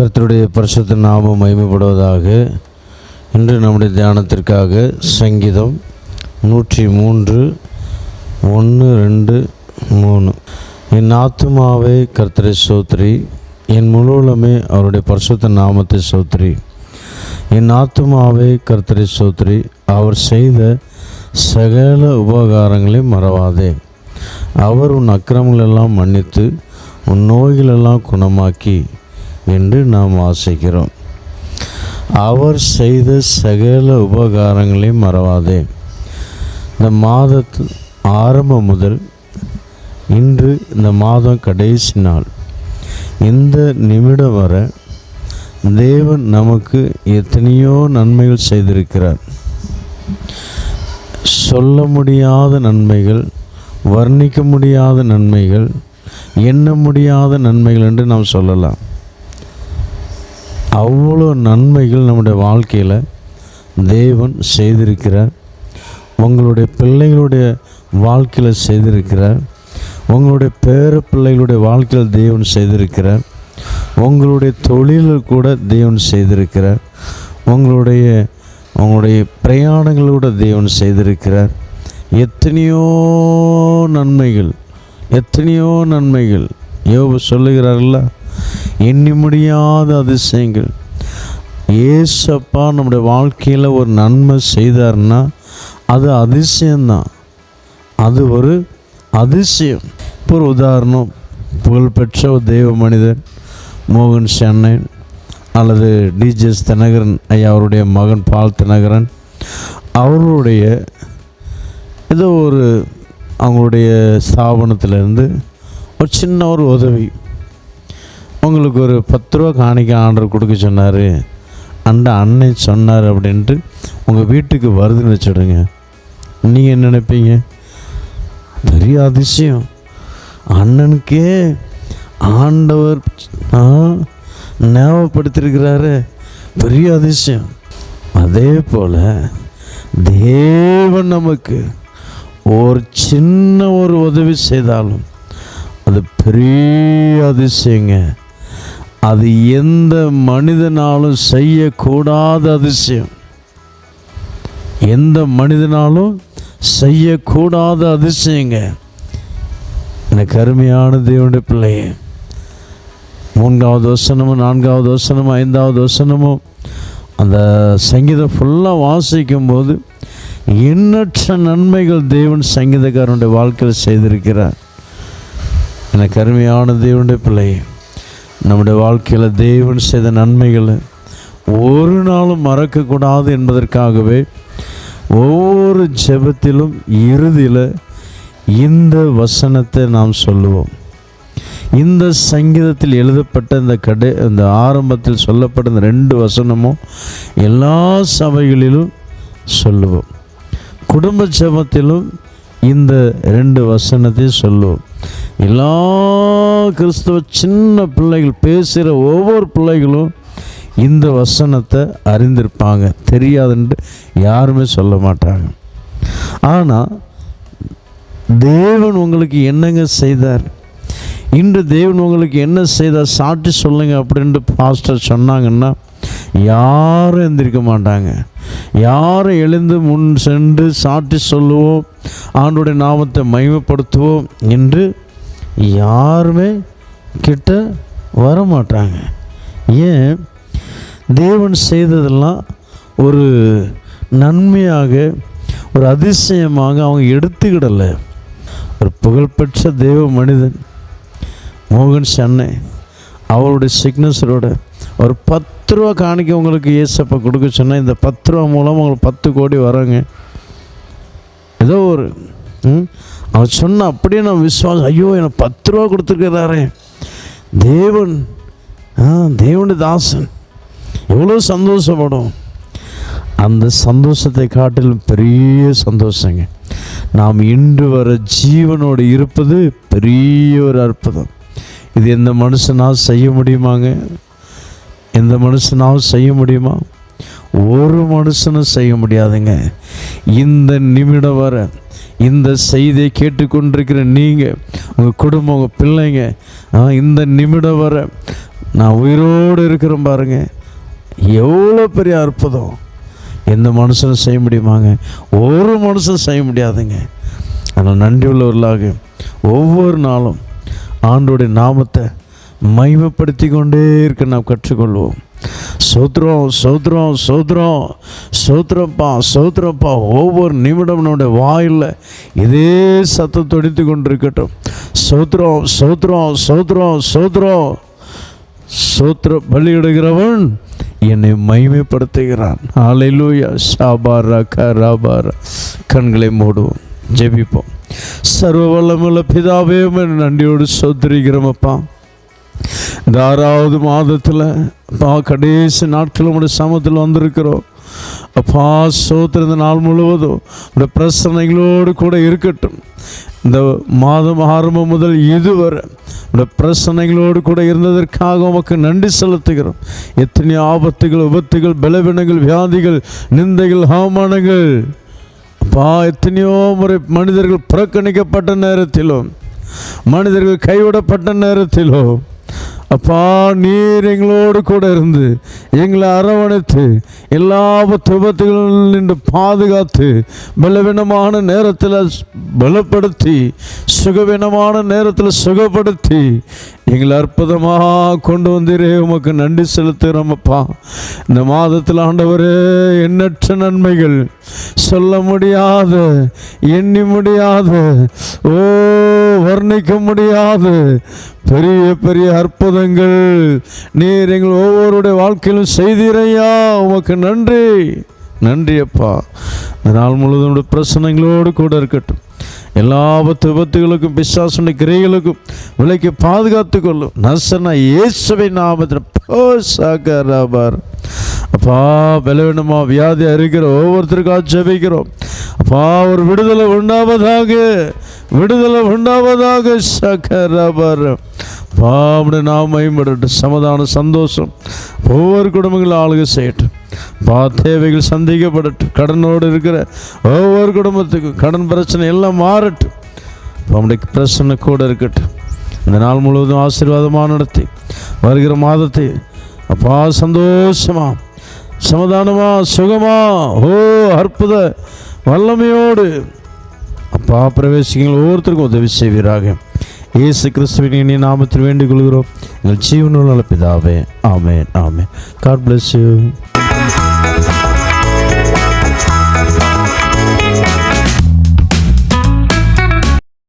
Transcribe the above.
கர்த்தருடைய பரிசுத்த நாமம் மகிமைப்படுவதாக. இன்று நம்முடைய தியானத்திற்காக சங்கீதம் நூற்றி மூன்று ஒன்று ரெண்டு மூணு. என் ஆத்துமாவே கர்த்தரை சோத்ரி என் முழுவலுமே அவருடைய பரிசுத்த நாமத்தை சோத்ரி. என் ஆத்துமாவே கர்த்தரை சோத்ரி அவர் செய்த சகல உபகாரங்களையும் மறவாதே. அவர் உன் அக்கிரமங்களெல்லாம் மன்னித்து உன் நோய்களெல்லாம் குணமாக்கி என்று நாம் ஆசைக்கிறோம். அவர் செய்த சகல உபகாரங்களையும் மறவாதே. இந்த மாதத்து ஆரம்பம் முதல் இன்று இந்த மாதம் கடைசி நாள். இந்த நிமிடம் வர தேவன் நமக்கு எத்தனையோ நன்மைகள் செய்திருக்கிறார். சொல்ல முடியாத நன்மைகள் வர்ணிக்க முடியாத நன்மைகள் எண்ண முடியாத நன்மைகள் என்று நாம் சொல்லலாம். அவ்வளோ நன்மைகள் நம்முடைய வாழ்க்கையில் தேவன் செய்திருக்கிறார். உங்களுடைய பிள்ளைகளுடைய வாழ்க்கையில் செய்திருக்கிறார். உங்களுடைய பேர பிள்ளைகளுடைய வாழ்க்கையில் தேவன் செய்திருக்கிறார். உங்களுடைய தொழிலில் கூட தேவன் செய்திருக்கிறார். உங்களுடைய உங்களுடைய பிரயாணங்களோட தேவன் செய்திருக்கிறார். எத்தனையோ நன்மைகள் எத்தனையோ நன்மைகள். யோபு சொல்லுகிறார்கள எண்ணி முடியாத அதிசயங்கள். ஏசப்பா நம்முடைய வாழ்க்கையில் ஒரு நன்மை செய்தார்னா அது அதிசயம்தான். அது ஒரு அதிசயம். இப்போ ஒரு உதாரணம் புகழ்பெற்ற ஒரு தெய்வ மனிதன் மோகன் சென்னன் அல்லது டிஜிஎஸ் தினகரன் ஐயா அவருடைய மகன் பால் தினகரன். அவர்களுடைய ஏதோ ஒரு அவங்களுடைய ஸ்தாபனத்திலேருந்து ஒரு சின்ன ஒரு உதவி உங்களுக்கு ஒரு பத்து ரூபா காணிக்க ஆர்டர் கொடுக்க சொன்னார். அந்த அண்ணன் சொன்னார் அப்படின்ட்டு உங்கள் வீட்டுக்கு வருதுன்னு வச்சுடுங்க. நீங்கள் என்ன நினைப்பீங்க? பெரிய அதிசயம். அண்ணனுக்கே ஆண்டவர் ஞாபகப்படுத்திருக்கிறாரு. ஞாபகப்படுத்தியிருக்கிறாரு பெரிய அதிசயம். அதே போல் தேவன் நமக்கு ஒரு சின்ன ஒரு உதவி செய்தாலும் அது பெரிய அதிசயங்க. அது எந்த மனிதனாலும் செய்யக்கூடாத அதிசயம். எந்த மனிதனாலும் செய்யக்கூடாத அதிசயங்க. எனக்கு அருமையான தேவனுடைய பிள்ளையே மூன்றாவது வசனமும் நான்காவது வசனமும் ஐந்தாவது வசனமும் அந்த சங்கீதம் ஃபுல்லாக வாசிக்கும்போது எண்ணற்ற நன்மைகள் தேவன் சங்கீதக்காரனுடைய வாழ்க்கையில் செய்திருக்கிறார். எனக்கு அருமையான தேவனுடைய பிள்ளையே நம்முடைய வாழ்க்கையில் தேவன் செய்த நன்மைகளை ஒரு நாளும் மறக்கக்கூடாது என்பதற்காகவே ஒவ்வொரு ஜெபத்திலும் இறுதியில் இந்த வசனத்தை நாம் சொல்லுவோம். இந்த சங்கீதத்தில் எழுதப்பட்ட இந்த கடை இந்த ஆரம்பத்தில் சொல்லப்பட்ட இந்த ரெண்டு வசனமும் எல்லா சபைகளிலும் சொல்லுவோம். குடும்ப ஜெபத்திலும் இந்த ரெண்டு வசனத்தை சொல்லுவோம். எல்லா கிறிஸ்தவ சின்ன பிள்ளைகள் பேசுகிற ஒவ்வொரு பிள்ளைகளும் இந்த வசனத்தை அறிந்திருப்பாங்க. தெரியாதுன்ட்டு யாருமே சொல்ல மாட்டாங்க. ஆனால் தேவன் உங்களுக்கு என்னங்க செய்தார்? இன்று தேவன் உங்களுக்கு என்ன செய்தார்? சாட்டி சொல்லுங்கள் அப்படின்ட்டு பாஸ்டர் சொன்னாங்கன்னா யாரும் எந்திரிக்க மாட்டாங்க. யாரும் எழுந்து முன் சென்று சாட்டி சொல்லுவோம் ஆண்டுடைய நாமத்தை மகிமைப்படுத்துவோம் என்று யாருமே கிட்ட வர மாட்டாங்க ஏன்? தேவன் செய்ததெல்லாம் ஒரு நன்மையாக ஒரு அதிசயமாக அவங்க எடுத்துக்கிடலை. ஒரு புகழ்பெற்ற தெய்வ மனிதன் மோகன் சென்னை அவருடைய சிக்னஸரோட ஒரு பத்து பத்து ரூபா காணிக்க உங்களுக்கு ஏசப்பா கொடுக்க சொன்னால் இந்த பத்து ரூபா மூலம் உங்களுக்கு பத்து கோடி வராங்க. ஏதோ ஒரு ம், அவர் சொன்ன அப்படியே நான் விசுவாசம் ஐயோ எனக்கு பத்து ரூபா கொடுத்துருக்கிறாரே. தேவன் ஆ தேவனுடைய தாசன் எவ்வளோ சந்தோஷப்படும். அந்த சந்தோஷத்தை காட்டிலும் பெரிய சந்தோஷங்க. நாம் இன்று வர ஜீவனோடு இருப்பது பெரிய ஒரு அற்புதம். இது எந்த மனுஷனால் செய்ய முடியுமாங்க? எந்த மனுஷனாலும் செய்ய முடியுமா? ஒரு மனுஷனும் செய்ய முடியாதுங்க. இந்த நிமிடம் வர இந்த செய்தியை கேட்டுக்கொண்டிருக்கிற நீங்கள் உங்கள் குடும்பம் உங்கள் பிள்ளைங்க இந்த நிமிடம் வர நான் உயிரோடு இருக்கிறேன் பாருங்க. எவ்வளோ பெரிய அற்புதம். எந்த மனுஷனும் செய்ய முடியுமாங்க? ஒரு மனுஷன் செய்ய முடியாதுங்க. ஆனால் நன்றி உள்ளவர்களாக ஒவ்வொரு நாளும் ஆண்டோடைய நாமத்தை மகிமைப்படுத்தி கொண்டே இருக்க நாம் கற்றுக்கொள்வோம். சோத்ரம் சோத்ரம் சோத்ரம் சோத்ரப்பா சோத்ரப்பா ஒவ்வொரு நிமிடம் நம்முடைய வாயில் இதே சத்தம் தொடித்து கொண்டிருக்கட்டும். சோத்ரம் சோத்ரம் சோத்ரம் சோத்ரம் சோத்ர பலியிடுகிறவன் என்னை மகிமைப்படுத்துகிறான். ஆலையிலூயா சாபாரா கராபாரா. கண்களை மூடுவோம். ஜெபிப்போம். சர்வ வல்லமுள்ள பிதாவே நன்றியோடு சோதரிக்கிறோமப்பா இந்த ஆறாவது மாதத்தில் அப்பா கடைசி நாட்கள் உங்களுடைய சமத்தில் வந்திருக்கிறோம். அப்பா சோத்திர இந்த நாள் முழுவதும் இந்த பிரசனைகளோடு கூட இருக்கட்டும். இந்த மாதம் ஆரம்பம் முதல் இதுவரை இந்த பிரசனைகளோடு கூட இருந்ததற்காக உமக்கு நன்றி செலுத்துகிறோம். எத்தனை ஆபத்துகள் விபத்துகள் பலவீனங்கள் வியாதிகள் நிந்தைகள் அவமானங்கள். அப்பா எத்தனையோ முறை மனிதர்கள் புறக்கணிக்கப்பட்ட நேரத்திலும் மனிதர்கள் கைவிடப்பட்ட நேரத்திலும் அப்பா நீர் எங்களோடு கூட இருந்து எங்களை அரவணைத்து எல்லா விபத்துகளில் நின்று பாதுகாத்து பலவீனமான நேரத்தில் பலப்படுத்தி சுகவீனமான நேரத்தில் சுகப்படுத்தி எங்களை அற்புதமாக கொண்டு வந்தீரே. உமக்கு நன்றி செலுத்துகிறோம் அப்பா. இந்த மாதத்தில் ஆண்டவரே எண்ணற்ற நன்மைகள் சொல்ல முடியாத எண்ணி முடியாத ஓ வர்ணிக்க முடியாது. பெரிய பெரிய அற்புதங்கள் நீர் எங்கள் ஒவ்வொருடைய வாழ்க்கையிலும் செய்தீரையா? உமக்கு நன்றி. நன்றி அப்பா. இந்த நாள் முழுவதும் பிரச்சனைகளோடு கூட இருக்கட்டும். எல்லா ஆபத்து விபத்துகளுக்கும் பிசாசுடைய கிரைகளுக்கும் விலைக்கு பாதுகாத்து கொள்ளும். நசன இயேசுவை நாமத்தில். போசாகராபார் அப்பா பலவீனமா வியாதி அறிகிற ஒவ்வொருத்தருக்காக ஜபிக்கிறோம். அப்பா ஒரு விடுதலை உண்டாவதாக. விடுதலை உண்டாவதாக சகராபார். பாவனை நாம் மேம்படட்டும் சமதான சந்தோஷம். ஒவ்வொரு குடும்பங்களும் ஆளுக செய்யட்டும். பா தேவைகள் சந்திக்கப்படட்டும். கடனோடு இருக்கிற ஒவ்வொரு குடும்பத்துக்கும் கடன் பிரச்சனை எல்லாம் மாறட்டும். நம்முடைய பிரச்சனை கூட இருக்கட்டும். இந்த நாள் முழுவதும் ஆசீர்வாதமாக நடத்தி வருகிற மாதத்தை அப்பா சந்தோஷமா சமாதானமா சுகமா ஓ அற்புத வல்லமையோடு அப்பா பிரவேசிங்கள் ஒவ்வொருத்தருக்கும் உதவி செய்வீராக. இயேசு கிறிஸ்துவின் இனி நாமத்தில் வேண்டிக் கொள்கிறோம். எங்கள் ஜீவனுள்ள பிதாவே. ஆமே ஆமே காட் பிளஸ் யூ